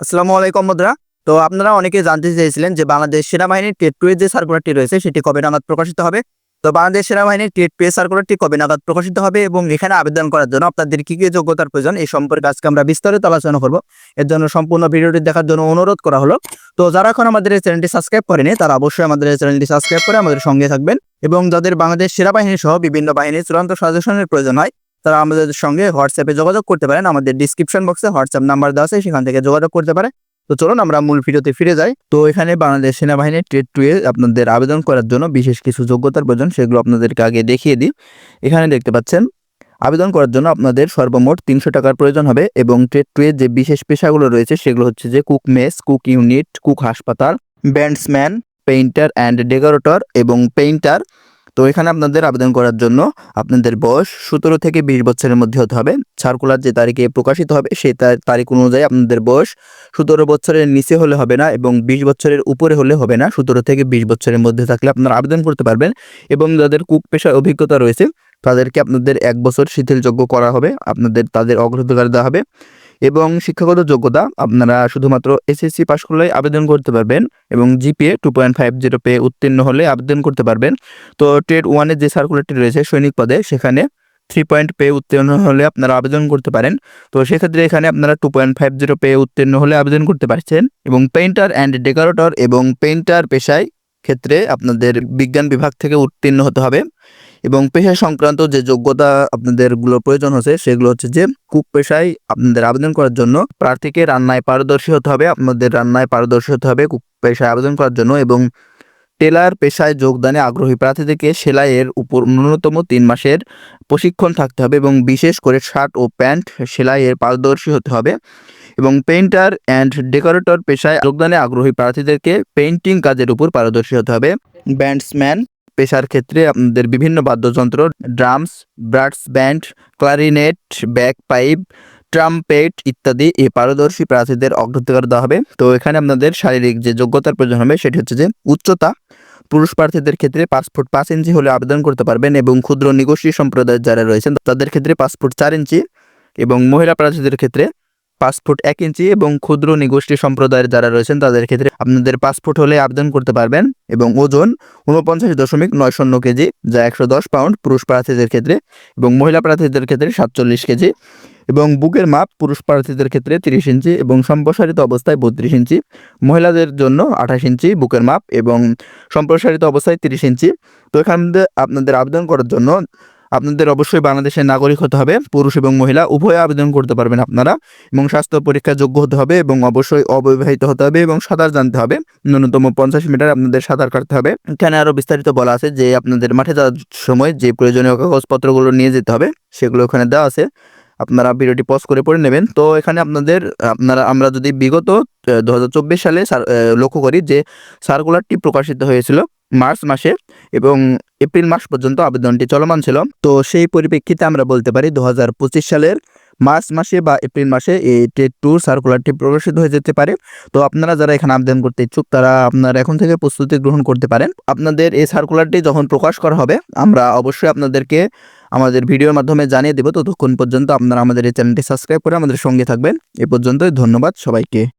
আসসালামু আলাইকুম মুদ্রা তো আপনারা অনেকে জানতে চেয়েছিলেন যে বাংলাদেশ সেনাবাহিনীর টেট টু যে সার্কুলারটি রয়েছে, সেটি কবে নাগাদ প্রকাশিত হবে? তো বাংলাদেশ সেনাবাহিনীর টেট টু সার্কুলারটি কবে নাগাদ প্রকাশিত হবে এবং এখানে আবেদন করার জন্য আপনাদের কি কি যোগ্যতার প্রয়োজন, এই সম্পর্কে আজকে আমরা বিস্তারিত আলোচনা করব। এর জন্য সম্পূর্ণ ভিডিওটি দেখার জন্য অনুরোধ করা হলো। তো যারা এখন আমাদের এই চ্যানেলটি সাবস্ক্রাইব করেনি, তারা অবশ্যই আমাদের এই চ্যানেলটি সাবস্ক্রাইব করে আমাদের সঙ্গে থাকবেন এবং যাদের বাংলাদেশ সেনাবাহিনী সহ বিভিন্ন বাহিনীর চূড়ান্ত সাজেশনের প্রয়োজন হয় তারা আমাদের সঙ্গে হোয়াটসঅ্যাপে যোগাযোগ করতে পারেন। আমাদের ডিসক্রিপশন বক্সে হোয়াটসঅ্যাপ নাম্বার দেওয়া আছে, সেখান থেকে যোগাযোগ করতে পারে। তো চলুন, আমরা মূল ভিডিওতে ফিরে যাই। তো এখানে বাংলাদেশ সেনাবাহিনীর ট্রেড টু এ আপনাদের আবেদন করার জন্য বিশেষ কিছু যোগ্যতার প্রয়োজন, সেগুলো আপনাদেরকে আগে দেখিয়ে দিই। এখানে দেখতে পাচ্ছেন, আবেদন করার জন্য আপনাদের সর্বমোট তিনশো টাকার প্রয়োজন হবে এবং ট্রেড এর যে বিশেষ পেশাগুলো রয়েছে, সেগুলো হচ্ছে যে cook mess cook unit cook হাসপাতাল ব্যান্ডসম্যান পেইন্টার অ্যান্ড ডেকোরেটর এবং পেইন্টার তো এখানে আপনাদের আবেদন করার জন্য আপনাদের বয়স সতেরো থেকে বিশ বছরের মধ্যে হতে হবে। সার্কুলার যে তারিখে প্রকাশিত হবে, সেই তারিখ অনুযায়ী আপনাদের বয়স সতেরো বছরের নিচে হলে হবে না এবং বিশ বছরের উপরে হলে হবে না। সতেরো থেকে বিশ বছরের মধ্যে থাকলে আপনারা আবেদন করতে পারবেন এবং যাদের কুক পেশার অভিজ্ঞতা রয়েছে তাদেরকে আপনাদের এক বছর শিথিলযোগ্য করা হবে, আপনাদের তাদের অগ্রাধিকার দেওয়া হবে এবং শিক্ষাগত যোগ্যতা আপনারা শুধুমাত্র এসএসসি পাশ করলেই আবেদন করতে পারবেন এবং GPA two point five zero পেয়ে উত্তীর্ণ হলে আবেদন করতে পারবেন। তো ট্রেড ওয়ানের যে সার্কুলারটি রয়েছে সৈনিক পদে, সেখানে থ্রি পয়েন্ট পেয়ে উত্তীর্ণ হলে আপনারা আবেদন করতে পারেন। তো সেক্ষেত্রে এখানে আপনারা টু পয়েন্ট ফাইভ জিরো পেয়ে উত্তীর্ণ হলে আবেদন করতে পারছেন এবং পেইন্টার অ্যান্ড ডেকোরেটর এবং পেইন্টার পেশায় ক্ষেত্রে আপনাদের বিজ্ঞান বিভাগ থেকে উত্তীর্ণ হতে হবে। এবং পেশা সংক্রান্ত যে যোগ্যতা আপনাদেরগুলো প্রয়োজন হচ্ছে, সেগুলো হচ্ছে যে কুক পেশায় আপনাদের আবেদন করার জন্য প্রার্থীকে রান্নায় পারদর্শী হতে হবে, আপনাদের রান্নায় পারদর্শী হতে হবে কুক পেশায় আবেদন করার জন্য এবং টেলার পেশায় যোগদানে আগ্রহী প্রার্থীদেরকে সেলাইয়ের উপর ন্যূনতম তিন মাসের প্রশিক্ষণ থাকতে হবে এবং বিশেষ করে শার্ট ও প্যান্ট সেলাইয়ের পারদর্শী হতে হবে এবং পেইন্টার অ্যান্ড ডেকোরেটর পেশায় যোগদানে আগ্রহী প্রার্থীদেরকে পেইন্টিং কাজের উপর পারদর্শী হতে হবে। ব্যান্ডসম্যান পেশার ক্ষেত্রে আপনাদের বিভিন্ন বাদ্যযন্ত্র, drums, brass band, clarinet bagpipe trumpet ইত্যাদি এই পারদর্শী প্রার্থীদের অগ্রাধিকার দেওয়া হবে। তো এখানে আপনাদের শারীরিক যে যোগ্যতার প্রয়োজন হবে সেটি হচ্ছে যে উচ্চতা, পুরুষ প্রার্থীদের ক্ষেত্রে পাঁচ ফুট পাঁচ ইঞ্চি হলে আবেদন করতে পারবেন এবং ক্ষুদ্র নিগোষ্ঠী সম্প্রদায়ের যারা রয়েছেন তাদের ক্ষেত্রে পাঁচ ফুট চার ইঞ্চি এবং মহিলা প্রার্থীদের ক্ষেত্রে পাঁচ ফুট এক ইঞ্চি এবং ক্ষুদ্র নিগোষ্ঠী সম্প্রদায়ের যারা রয়েছেন, তাদের ক্ষেত্রে আপনাদের পাঁচ ফুট হলে আবেদন করতে পারবেন এবং ওজন উনপঞ্চাশ দশমিক নয় শূন্য কেজি, যা একশো দশ পাউন্ড পুরুষ প্রার্থীদের ক্ষেত্রে এবং মহিলা প্রার্থীদের ক্ষেত্রে সাতচল্লিশ কেজি এবং বুকের মাপ পুরুষ প্রার্থীদের ক্ষেত্রে তিরিশ ইঞ্চি এবং সম্প্রসারিত অবস্থায় বত্রিশ ইঞ্চি, মহিলাদের জন্য আঠাশ ইঞ্চি বুকের মাপ এবং সম্প্রসারিত অবস্থায় তিরিশ ইঞ্চি। তো এখান আপনাদের আবেদন করার জন্য আপনাদের অবশ্যই বাংলাদেশের নাগরিক হতে হবে, পুরুষ এবং মহিলা, উভয়ে আবেদন করতে পারবেন আপনারা এবং স্বাস্থ্য পরীক্ষা যোগ্য হতে হবে এবং অবশ্যই অবিবাহিত হতে হবে এবং সাঁতার জানতে হবে। ন্যূনতম পঞ্চাশ মিটার আপনাদের সাঁতার কাটতে হবে। এখানে আরও বিস্তারিত বলা আছে যে আপনাদের মাঠে যাওয়ার সময় যে প্রয়োজনীয় কাগজপত্রগুলো নিয়ে যেতে হবে, সেগুলো ওখানে দেওয়া আছে। আপনারা ভিডিওটি পজ করে পড়ে নেবেন। তো এখানে আপনাদের, আপনারা, আমরা যদি বিগত দু হাজার চব্বিশ সালে লক্ষ্য করি যে সার্কুলারটি প্রকাশিত হয়েছিল মার্চ মাসে এবং এপ্রিল মাস পর্যন্ত আবেদনটি চলমান ছিল। তো সেই পরিপ্রেক্ষিতে আমরা বলতে পারি দু হাজার পঁচিশ সালের মার্চ মাসে বা এপ্রিল মাসে এই টেট টু সার্কুলারটি প্রকাশিত হয়ে যেতে পারে। তো আপনারা যারা এখানে আবেদন করতে ইচ্ছুক, তারা আপনারা এখন থেকে প্রস্তুতি গ্রহণ করতে পারেন। আপনাদের এই সার্কুলারটি যখন প্রকাশ করা হবে, আমরা অবশ্যই আপনাদেরকে আমাদের ভিডিওর মাধ্যমে জানিয়ে দেবো। ততক্ষণ পর্যন্ত আপনারা আমাদের এই চ্যানেলটি সাবস্ক্রাইব করে আমাদের সঙ্গে থাকবেন। এ পর্যন্তই, ধন্যবাদ সবাইকে।